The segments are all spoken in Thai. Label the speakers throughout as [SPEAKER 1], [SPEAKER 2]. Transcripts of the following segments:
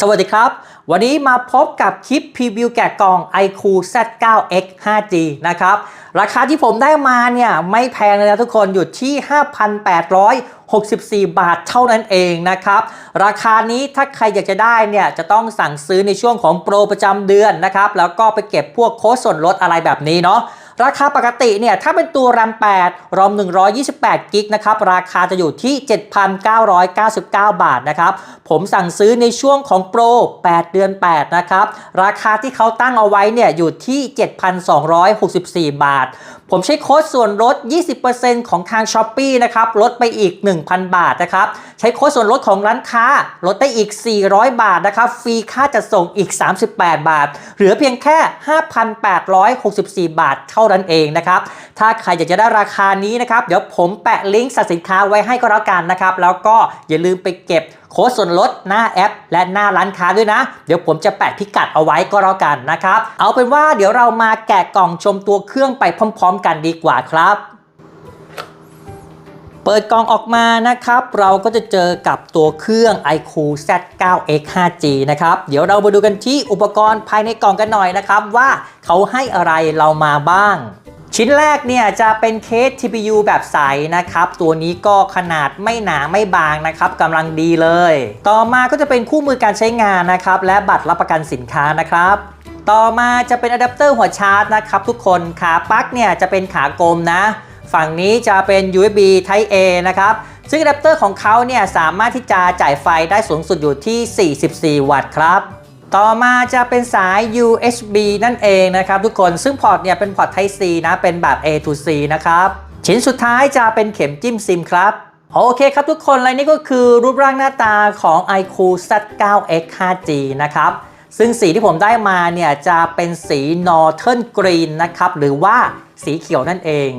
[SPEAKER 1] สวัสดีครับ วันนี้มาพบกับคลิปพรีวิวแกะกล่อง iQ Z9X 5G นะครับ ราคาที่ผมได้มาเนี่ยไม่แพงเลยนะทุกคนอยู่ที่ 5,864 บาทเท่านั้นเองนะครับ ราคานี้ถ้าใครอยากจะได้เนี่ยจะต้องสั่งซื้อในช่วงของโปรประจำเดือนนะครับ แล้วก็ไปเก็บพวกโค้ดส่วนลดอะไรแบบนี้เนาะ ราคาปกติเนี่ยถ้าเป็นตัว RAM 8 ROM 128กิกนะครับราคาจะอยู่ที่ 7,999 บาทนะครับผมสั่งซื้อในช่วงของโปร 8 เดือน 8 นะครับ ราคาที่เขาตั้งเอาไว้เนี่ยอยู่ที่ 7,264 บาท ผมใช้โค้ดส่วนลด 20%ของทาง s h อ p e e นะครับ ลดไปอีก 1,000 บาทนะครับ ใช้โค้ดส่วนลดของร้านค้า ลดได้อีก 400 บาทนะครับ ฟรีค่าจัดส่งอีก 38 บาท เหลือเพียงแค่ 5,864 บาทเท่านั้นเองนะครับ ถ้าใครอยากจะได้ราคานี้นะครับ เดี๋ยวผมแปะลิงก์สินค้าไว้ให้ก็แล้วกันนะครับ แล้วก็อย่าลืมไปเก็บ โค้ดส่วนลดหน้าแอป และหน้าร้านค้าด้วยนะ เดี๋ยวผมจะแปะพิกัดเอาไว้ก็แล้วกันนะครับ เอาเป็นว่าเดี๋ยวเรามาแกะกล่องชมตัวเครื่องไปพร้อม ๆ กันดีกว่าครับเปิดกล่องออกมานะครับ เราก็จะเจอกับตัวเครื่อง iQ Z9X 5G นะครับ เดี๋ยวเรามาดูกันที่อุปกรณ์ภายในกล่องกันหน่อยนะครับ ว่าเขาให้อะไรเรามาบ้าง ชิ้นแรกเนี่ยจะเป็นเคส TPU แบบใสนะครับ ตัวนี้ก็ขนาดไม่หนาไม่บางนะครับกำลังดีเลย ต่อมาก็จะเป็นคู่มือการใช้งานนะครับ และบัตรรับประกันสินค้านะครับ ต่อมาจะเป็นอะแดปเตอร์หัวชาร์จนะครับทุกคนขาปลั๊กเนี่ยจะเป็นขากลมนะ ฝั่งนี้จะเป็น USB Type A นะครับซึ่งอะแดปเตอร์ของเขาเนี่ยสามารถที่จะจ่ายไฟได้สูงสุดอยู่ที่ 44 วัตต์ครับ ต่อมาจะเป็นสาย USB นั่นเองนะครับทุกคนซึ่งพอร์ตเนี่ยเป็นพอร์ต Type C นะเป็นแบบ A to C นะครับชิ้นสุดท้ายจะเป็นเข็มจิ้มซิมครับโอเคครับทุกคนและนี่ก็คือรูปร่างหน้าตาของ iQ Z9X 5G นะครับซึ่งสีที่ผมได้มาเนี่ยจะเป็นสี Northern Green นะครับหรือว่าสีเขียวนั่นเอง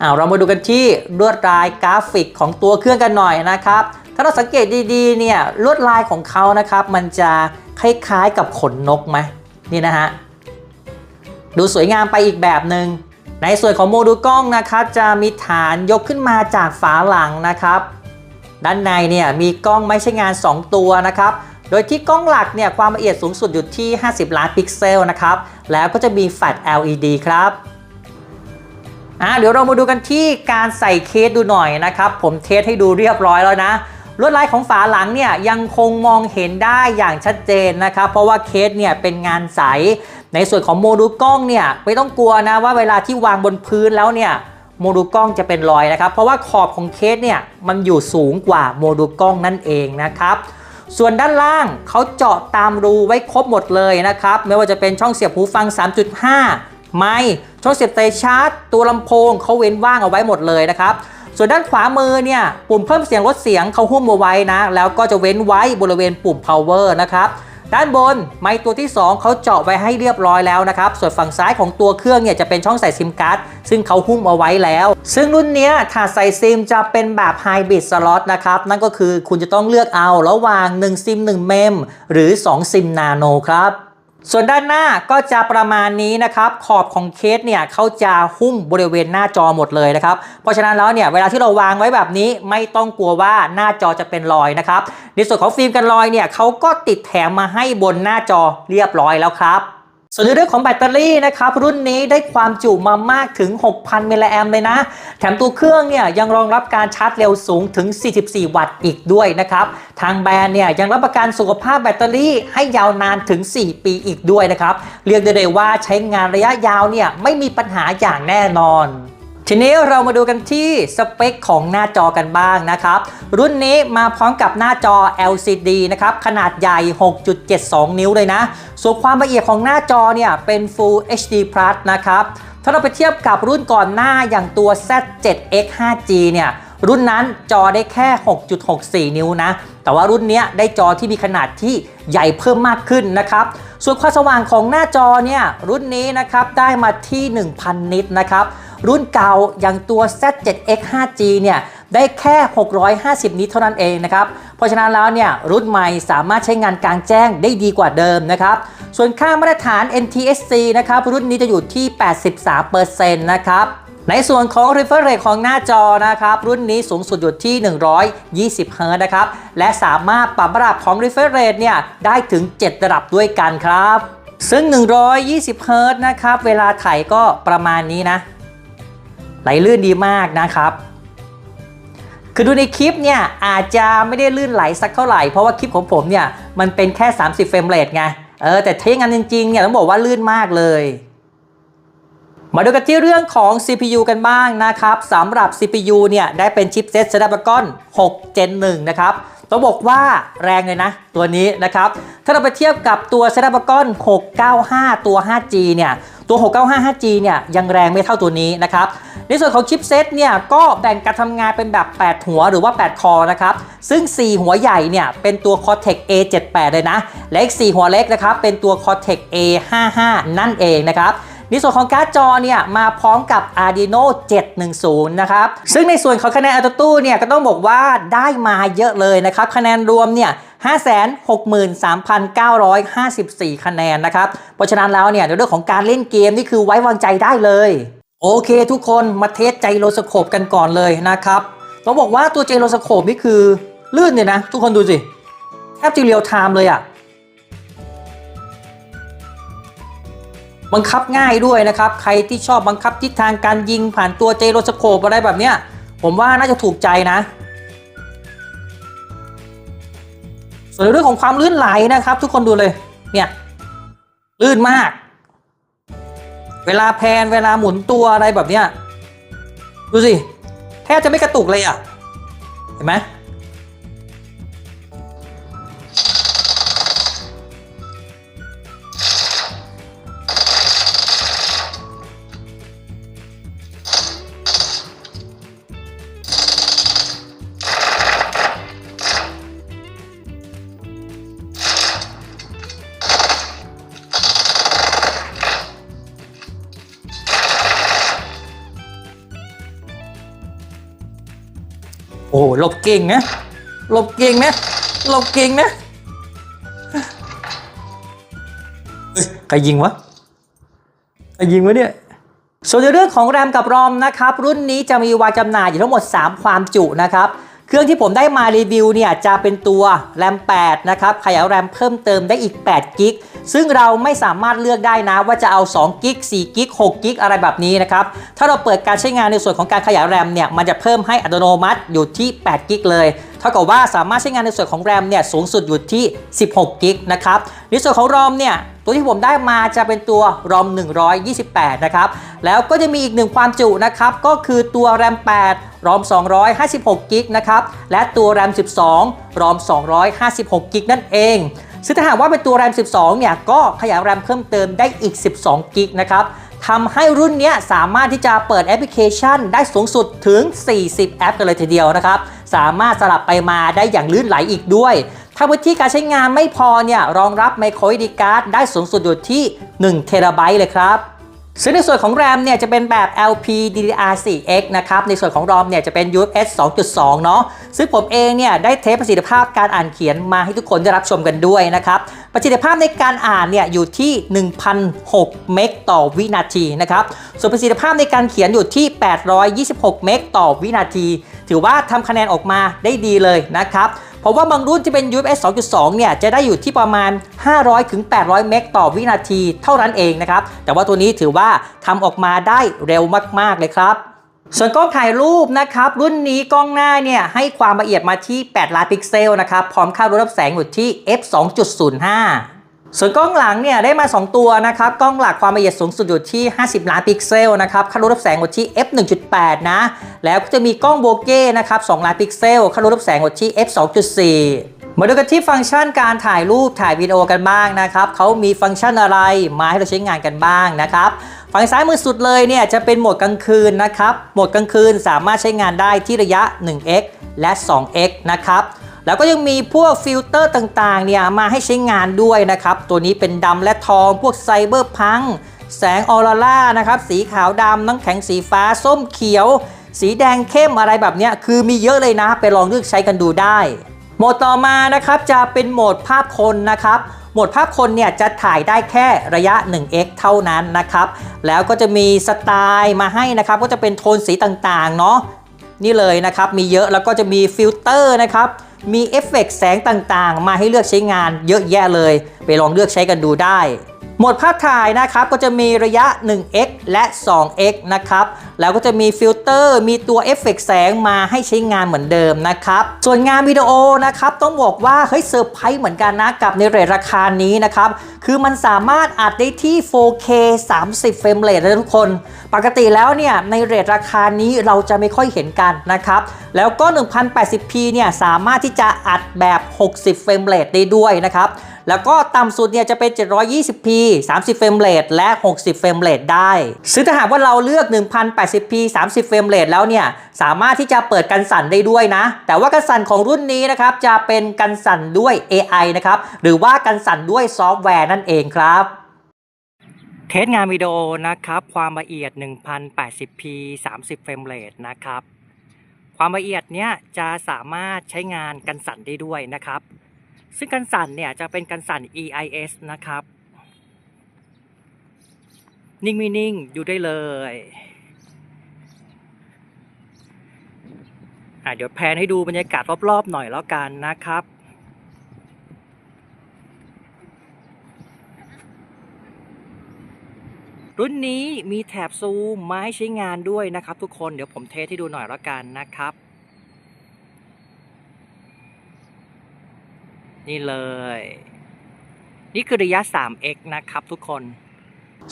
[SPEAKER 1] อ่าเรามาดูกันที่ลวดลายกราฟิกของตัวเครื่องกันหน่อยนะครับ ถ้าเราสังเกตดีๆเนี่ยลวดลายของเขานะครับ มันจะคล้ายๆกับขนนกไหมนี่นะฮะดูสวยงามไปอีกแบบหนึง่งในส่วนของโมดูลกล้องนะครับ จะมีฐานยกขึ้นมาจากฝาหลังนะครับ ด้านในเนี่ยมีกล้องไม่ใช่งาน 2 ตัวนะครับ โดยที่กล้องหลักเนี่ยความละเอียดสูงสุดอยู่ที่ 50 ล้านพิกเซลนะครับ แล้วก็จะมีแฟลช LED ครับอะเดี๋ยวเรามาดูกันที่การใส่เคสดูหน่อยนะครับ ผมเทสให้ดูเรียบร้อยแล้วนะ ลวดลายของฝาหลังเนี่ยยังคงมองเห็นได้อย่างชัดเจนนะครับเพราะว่าเคสเนี่ยเป็นงานใส ในส่วนของโมดูลกล้องเนี่ยไม่ต้องกลัวนะว่าเวลาที่วางบนพื้นแล้วเนี่ยโมดูลกล้องจะเป็นรอยนะครับ เพราะว่าขอบของเคสเนี่ยมันอยู่สูงกว่าโมดูลกล้องนั่นเองนะครับส่วนด้านล่างเขาเจาะตามรูไว้ครบหมดเลยนะครับ ไม่ว่าจะเป็นช่องเสียบหูฟัง 3.5 ไมค์ช่องเสียบไฟชาร์จ ตัวลำโพงเขาเว้นว่างเอาไว้หมดเลยนะครับ ส่วนด้านขวามือเนี่ยปุ่มเพิ่มเสียงลดเสียงเขาหุ้มเอาไว้นะ แล้วก็จะเว้นไว้บริเวณปุ่ม power นะครับด้านบนไมค์ตัวที่ 2 เขาเจาะไว้ให้เรียบร้อยแล้วนะครับ ส่วนฝั่งซ้ายของตัวเครื่องเนี่ยจะเป็นช่องใส่ซิมการ์ดซึ่งเขาหุ้มเอาไว้แล้ว ซึ่งรุ่นนี้ถ้าใส่ซิมจะเป็นแบบ Hybrid Slot นะครับ นั่นก็คือคุณจะต้องเลือกเอาระหว่าง 1 ซิม 1 เมม หรือ 2 ซิมนาโนครับ ส่วนด้านหน้าก็จะประมาณนี้นะครับ ขอบของเคสเนี่ยเขาจะหุ้มบริเวณหน้าจอหมดเลยนะครับ เพราะฉะนั้นแล้วเนี่ยเวลาที่เราวางไว้แบบนี้ไม่ต้องกลัวว่าหน้าจอจะเป็นรอยนะครับในส่วนของฟิล์มกันรอยเนี่ยเขาก็ติดแถมมาให้บนหน้าจอเรียบร้อยแล้วครับ ส่วนในเรื่องของแบตเตอรี่นะครับรุ่นนี้ได้ความจุมามากถึง 6,000 มิลลิแอมเลยนะ แถมตัวเครื่องเนี่ยยังรองรับการชาร์จเร็วสูงถึง 44 วัตต์อีกด้วยนะครับ ทางแบรนด์เนี่ยยังรับประกันสุขภาพแบตเตอรี่ให้ยาวนานถึง 4 ปีอีกด้วยนะครับ เรียกได้เลยว่าใช้งานระยะยาวเนี่ยไม่มีปัญหาอย่างแน่นอน ทีนี้เรามาดูกันที่สเปคของหน้าจอกันบ้างนะครับ รุ่นนี้มาพร้อมกับหน้าจอ LCD นะครับ ขนาดใหญ่ 6.72 นิ้วเลยนะ ส่วนความละเอียดของหน้าจอเนี่ย เป็น Full HD Plus นะครับ ถ้าเราไปเทียบกับรุ่นก่อนหน้าอย่างตัว Z7X 5G เนี่ยรุ่นนั้นจอได้แค่ 6.64 นิ้วนะ แต่ว่ารุ่นนี้ได้จอที่มีขนาดที่ใหญ่เพิ่มมากขึ้นนะครับ ส่วนความสว่างของหน้าจอเนี่ยรุ่นนี้นะครับได้มาที่ 1,000 นิตนะครับ รุ่นเก่าอย่างตัว Z7X 5G เนี่ยได้แค่ 650 นิตเท่านั้นเองนะครับ เพราะฉะนั้นแล้วเนี่ยรุ่นใหม่สามารถใช้งานกลางแจ้งได้ดีกว่าเดิมนะครับ ส่วนค่ามาตรฐาน NTSC นะครับรุ่นนี้จะอยู่ที่ 83%นะครับในส่วนของ refresh rate ของหน้าจอนะครับ รุ่นนี้สูงสุดอยู่ที่ 120 Hz นะครับ และสามารถปรับระดับของ refresh rate เนี่ยได้ถึง 7 ระดับด้วยกันครับ ซึ่ง 120 Hz นะครับ เวลาถ่ายก็ประมาณนี้นะ ไหลลื่นดีมากนะครับ คือดูในคลิปเนี่ยอาจจะไม่ได้ลื่นไหลสักเท่าไหร่ เพราะว่าคลิปของผมเนี่ยมันเป็นแค่ 30 เฟรมเรทไง เออแต่เท่งานจริงๆเนี่ยต้องบอกว่าลื่นมากเลยมาดูกันที่เรื่องของ CPU กันบ้างนะครับสำหรับ CPU เนี่ยได้เป็นชิปเซ็ต Snapdragon 6 Gen 1นะครับต้องบอกว่าแรงเลยนะ ตัวนี้นะครับ ถ้าเราไปเทียบกับตัว Snapdragon 695 ตัว 5G เนี่ย ตัว 695 5G เนี่ยยังแรงไม่เท่าตัวนี้นะครับในส่วนของชิปเซตเนี่ยก็แบ่งการทำงานเป็นแบบ 8 หัวหรือว่า 8 คอนะครับ ซึ่ง 4 หัวใหญ่เนี่ยเป็นตัว Cortex A78 เลยนะ และอีก 4 หัวเล็กนะครับเป็นตัว Cortex A55 นั่นเองนะครับ ในส่วนของการ์ดจอเนี่ยมาพร้อมกับ Arduino 710 นะครับ ซึ่งในส่วนของคะแนนอัตโต้เนี่ยก็ต้องบอกว่าได้มาเยอะเลยนะครับ คะแนนรวมเนี่ย563,954 คะแนนนะครับ เพราะฉะนั้นแล้วเนี่ยในเรื่องของการเล่นเกมนี่คือไว้วางใจได้เลย โอเคทุกคนมาเทสใจโรสโคปกันก่อนเลยนะครับต้องบอกว่าตัวเจโรสโคปนี่คือลื่นเนี่ยนะ ทุกคนดูสิ แทบจะเรียลไทม์เลยอะ บังคับง่ายด้วยนะครับ ใครที่ชอบบังคับทิศทางการยิงผ่านตัวเจโรสโคปอะไรแบบเนี้ย ผมว่าน่าจะถูกใจนะ ส่วนเรื่องของความลื่นไหลนะครับ ทุกคนดูเลย เนี่ยลื่นมาก เวลาแพนเวลาหมุนตัวอะไรแบบเนี้ย ดูสิ แทบจะไม่กระตุกเลยอะ เห็นไหม โอ้โหหลบเก่งนะหลบเก่งนะหลบเก่งนะเฮ้ยใครยิงวะใครยิงวะเนี่ยส่วนในเรื่องของแรมกับรอมนะครับ รุ่นนี้จะมีวางจำหน่ายอยู่ทั้งหมด 3 ความจุนะครับ เครื่องที่ผมได้มารีวิวเนี่ยจะเป็นตัวแรม8นะครับขยายแรมเพิ่มเติมได้อีก8กิกซึ่งเราไม่สามารถเลือกได้นะว่าจะเอา2กิก4กิก6กิกอะไรแบบนี้นะครับ ถ้าเราเปิดการใช้งานในส่วนของการขยายแรมเนี่ยมันจะเพิ่มให้อัตโนมัติอยู่ที่8กิกเลย เท่ากับว่าสามารถใช้งานในส่วนของแรมเนี่ยสูงสุดอยู่ที่ 16กิกนะครับในส่วนของรอมเนี่ย ตัวที่ผมได้มาจะเป็นตัวรอม128 นะครับ แล้วก็จะมีอีกหนึ่งความจุนะครับ ก็คือตัวแรม8รอม256กิกนะครับ และตัวแรม12รอม256กิกนั่นเองซึ่งถ้าหากว่าเป็นตัวแรม12 เนี่ย ก็ขยายแรมเพิ่มเติมได้อีก 12 กิกนะครับทำให้รุ่นนี้สามารถที่จะเปิดแอปพลิเคชันได้สูงสุดถึง 40 แอปกันเลยทีเดียวนะครับ สามารถสลับไปมาได้อย่างลื่นไหลอีกด้วย ถ้าพื้นที่การใช้งานไม่พอเนี่ยรองรับ micro SD card ได้สูงสุดอยู่ที่1 t b เลยครับซึ่งในส่วนของ RAM เนี่ยจะเป็นแบบ LPDDR4X นะครับ ในส่วนของ ROM เนี่ยจะเป็น UFS 2.2 เนาะ ซึ่งผมเองเนี่ยได้เทสประสิทธิภาพการอ่านเขียนมาให้ทุกคนได้รับชมกันด้วยนะครับ ประสิทธิภาพในการอ่านเนี่ยอยู่ที่ 1,006 เมกต่อวินาทีนะครับ ส่วนประสิทธิภาพในการเขียนอยู่ที่ 826 เมกต่อวินาที ถือว่าทำคะแนนออกมาได้ดีเลยนะครับเพราะว่าบางรุ่นที่เป็น UFS 2.2 เนี่ย จะได้อยู่ที่ประมาณ 500 ถึง 800 เมกต่อวินาทีเท่านั้นเองนะครับ แต่ว่าตัวนี้ถือว่าทำออกมาได้เร็วมาก ๆ เลยครับ ส่วนกล้องถ่ายรูปนะครับ รุ่นนี้กล้องหน้าเนี่ยให้ความละเอียดมาที่ 8 ล้านพิกเซลนะครับ พร้อมค่ารูรับแสงอยู่ที่ f 2.05 ส่วนกล้องหลังเนี่ยได้มา 2 ตัวนะครับ กล้องหลักความละเอียดสูงสุดอยู่ที่ 50 ล้านพิกเซลนะครับ ค่ารูรับแสงอยู่ที่ f 1.8 นะ แล้วก็จะมีกล้องโบเก้นะครับ 2 ล้านพิกเซล ค่ารูรับแสงอยู่ที่ f 2.4 มาดูกันที่ฟังก์ชันการถ่ายรูปถ่ายวิดีโอกันบ้างนะครับเขามีฟังก์ชันอะไรมาให้เราใช้งานกันบ้างนะครับฝั่งซ้ายมือสุดเลยเนี่ยจะเป็นโหมดกลางคืนนะครับโหมดกลางคืนสามารถใช้งานได้ที่ระยะ 1x และ 2x นะครับแล้วก็ยังมีพวกฟิลเตอร์ต่างๆเนี่ยมาให้ใช้งานด้วยนะครับตัวนี้เป็นดำและทองพวกไซเบอร์พังแสงออโรรานะครับสีขาวดำน้ำแข็งสีฟ้าส้มเขียว สีแดงเข้มอะไรแบบเนี้ยคือมีเยอะเลยนะ ไปลองเลือกใช้กันดูได้ โหมดต่อมานะครับจะเป็นโหมดภาพคนนะครับโหมดภาพคนเนี่ยจะถ่ายได้แค่ระยะ 1x เท่านั้นนะครับ แล้วก็จะมีสไตล์มาให้นะครับ ก็จะเป็นโทนสีต่างๆ เนาะนี่เลยนะครับ มีเยอะแล้วก็จะมีฟิลเตอร์นะครับ มีเอฟเฟกต์แสงต่างๆ มาให้เลือกใช้งานเยอะแยะเลย ไปลองเลือกใช้กันดูได้ หมดภาพถ่ายนะครับก็จะมีระยะ 1x และ 2x นะครับ แล้วก็จะมีฟิลเตอร์ มีตัวเอฟเฟกต์แสงมาให้ใช้งานเหมือนเดิมนะครับ ส่วนงานวิดีโอนะครับต้องบอกว่าเฮ้ยเซอร์ไพรส์เหมือนกันนะกับในเรทราคานี้นะครับ คือมันสามารถอัดได้ที่ 4K 30 เฟรมเรทนะทุกคน ปกติแล้วเนี่ยในเรทราคานี้เราจะไม่ค่อยเห็นกันนะครับ แล้วก็ 1080p เนี่ยสามารถที่จะอัดแบบ 60 เฟรมเรทได้ด้วยนะครับ แล้วก็ต่ำสุดเนี่ยจะเป็น 720p 30 เฟรมเรทและ 60 เฟรมเรทได้ซึ่งถ้าหากว่าเราเลือก 1080p 30 เฟรมเรทแล้วเนี่ย สามารถที่จะเปิดกันสั่นได้ด้วยนะ แต่ว่ากันสั่นของรุ่นนี้นะครับ จะเป็นกันสั่นด้วย AI นะครับ หรือว่ากันสั่นด้วยซอฟต์แวร์นั่นเองครับเทสงานวิดีโอนะครับ ความละเอียด 1080p 30 เฟรมเรทนะครับ ความละเอียดเนี้ยจะสามารถใช้งานกันสั่นได้ด้วยนะครับ ซึ่งกันสั่นเนี่ยจะเป็นกันสั่น EIS นะครับ นิ่งไม่นิ่งดูได้เลยอะเดี๋ยวแพนให้ดูบรรยากาศรอบๆหน่อยแล้วกันนะครับรุ่นนี้มีแถบซูมมาให้ใช้งานด้วยนะครับทุกคนเดี๋ยวผมเทสให้ดูหน่อยแล้วกันนะครับ นี่เลย นี่คือระยะ 3x นะครับทุกคน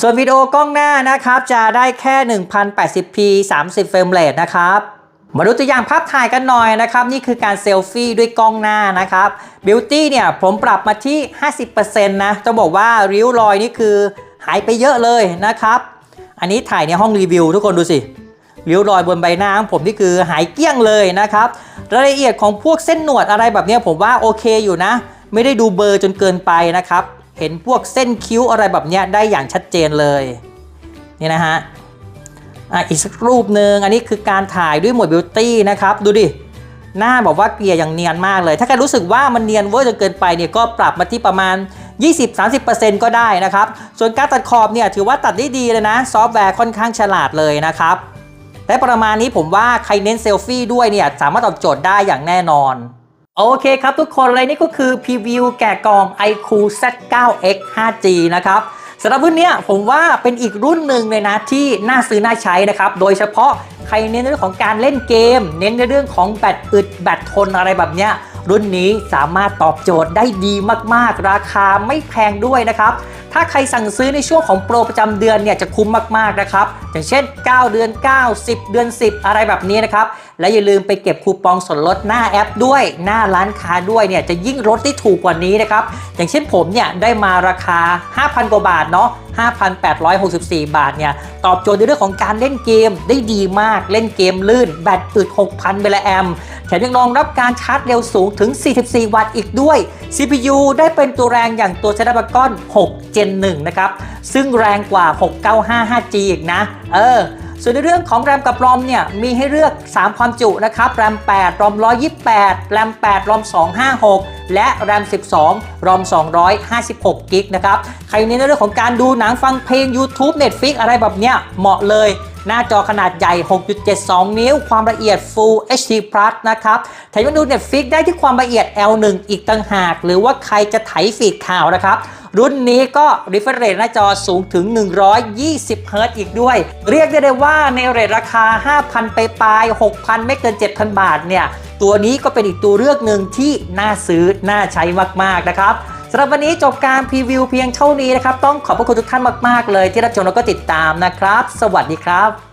[SPEAKER 1] ส่วนวิดีโอกล้องหน้านะครับ จะได้แค่ 1080p 30เฟรมเรทนะครับมาดูตัวอย่างภาพถ่ายกันหน่อยนะครับ นี่คือการเซลฟี่ด้วยกล้องหน้านะครับ Beauty เนี่ยผมปรับมาที่ 50%นะจะบอกว่าริ้วรอยนี่คือหายไปเยอะเลยนะครับ อันนี้ถ่ายในห้องรีวิวทุกคนดูสิริ้วรอยบนใบหน้าของผมนี่คือหายเกลี้ยงเลยนะครับ รายละเอียดของพวกเส้นหนวดอะไรแบบนี้ผมว่าโอเคอยู่นะ ไม่ได้ดูเบอร์จนเกินไปนะครับ เห็นพวกเส้นคิ้วอะไรแบบนี้ได้อย่างชัดเจนเลยนี่นะฮะอะอีกสักรูปหนึ่งอันนี้คือการถ่ายด้วยหมดบิวตี้นะครับ ดูดิ หน้าบอกว่าเกลี่ยอย่างเนียนมากเลย ถ้าใครรู้สึกว่ามันเนียนเวอร์จนเกินไปเนี่ยก็ปรับมาที่ประมาณ 20-30%ก็ได้นะครับ ส่วนการตัดขอบเนี่ยถือว่าตัดได้ดีเลยนะ ซอฟต์แวร์ค่อนข้างฉลาดเลยนะครับ แต่ประมาณนี้ผมว่าใครเน้นเซลฟี่ด้วยเนี่ยสามารถตอบโจทย์ได้อย่างแน่นอน โอเคครับทุกคนเลยนี่ก็คือพรีวิวแกะกล่อง iQ Z9X 5G นะครับสำหรับรุ่นเนี้ยผมว่าเป็นอีกรุ่นหนึ่งเลยนะที่น่าซื้อน่าใช้นะครับ โดยเฉพาะใครเน้นในเรื่องของการเล่นเกม เน้นในเรื่องของแบตอึดแบตทนอะไรแบบเนี้ยรุ่นนี้สามารถตอบโจทย์ได้ดีมากๆ ราคาไม่แพงด้วยนะครับ ถ้าใครสั่งซื้อในช่วงของโปรประจำเดือนเนี่ยจะคุ้มมากๆนะครับ อย่างเช่น 9 เดือน 9 10 เดือน 10 อะไรแบบนี้นะครับ และอย่าลืมไปเก็บคูปองส่วนลดหน้าแอปด้วย หน้าร้านค้าด้วยเนี่ยจะยิ่งลดได้ถูกกว่านี้นะครับ อย่างเช่นผมเนี่ยได้มาราคา 5,000 กว่าบาทเนาะ5,864 บาทเนี่ยตอบโจทย์ในเรื่องของการเล่นเกมได้ดีมากเล่นเกมลื่น แบตอึด 6,000เมลแอมแถมยังรองรับการชาร์จเร็วสูงถึง 44 วัตต์อีกด้วย CPU ได้เป็นตัวแรงอย่างตัว Snapdragon 6 Gen 1 นะครับ ซึ่งแรงกว่า 695 5G อีกนะ เออ ส่วนในเรื่องของแรมกับรอมเนี่ย มีให้เลือก 3 ความจุนะครับแรม 8 รอม 128 แรม 8 รอม 256 และแรม 12 รอม 256 กิกนะครับ ใครเน้นในเรื่องของการดูหนังฟังเพลง YouTube Netflix อะไรแบบเนี้ยเหมาะเลย หน้าจอขนาดใหญ่ 6.72 นิ้ว ความละเอียด Full HD Plus นะครับแถมยังดู Netflix ได้ที่ความละเอียด L1 อีกต่างหาก หรือว่าใครจะไถฟีดข่าวนะครับ รุ่นนี้ก็ refresh rate หน้าจอสูงถึง 120เฮิรตซ์อีกด้วย เรียกได้เลยว่าในเรทราคา 5,000 ไปปลาย 6,000 ไม่เกิน 7,000 บาทเนี่ย ตัวนี้ก็เป็นอีกตัวเลือกหนึ่งที่น่าซื้อ น่าใช้มาก ๆ นะครับ สำหรับวันนี้จบการพรีวิวเพียงเท่านี้นะครับ ต้องขอบพระคุณทุกท่านมาก ๆ เลยที่รับชมแล้วก็ติดตามนะครับ สวัสดีครับ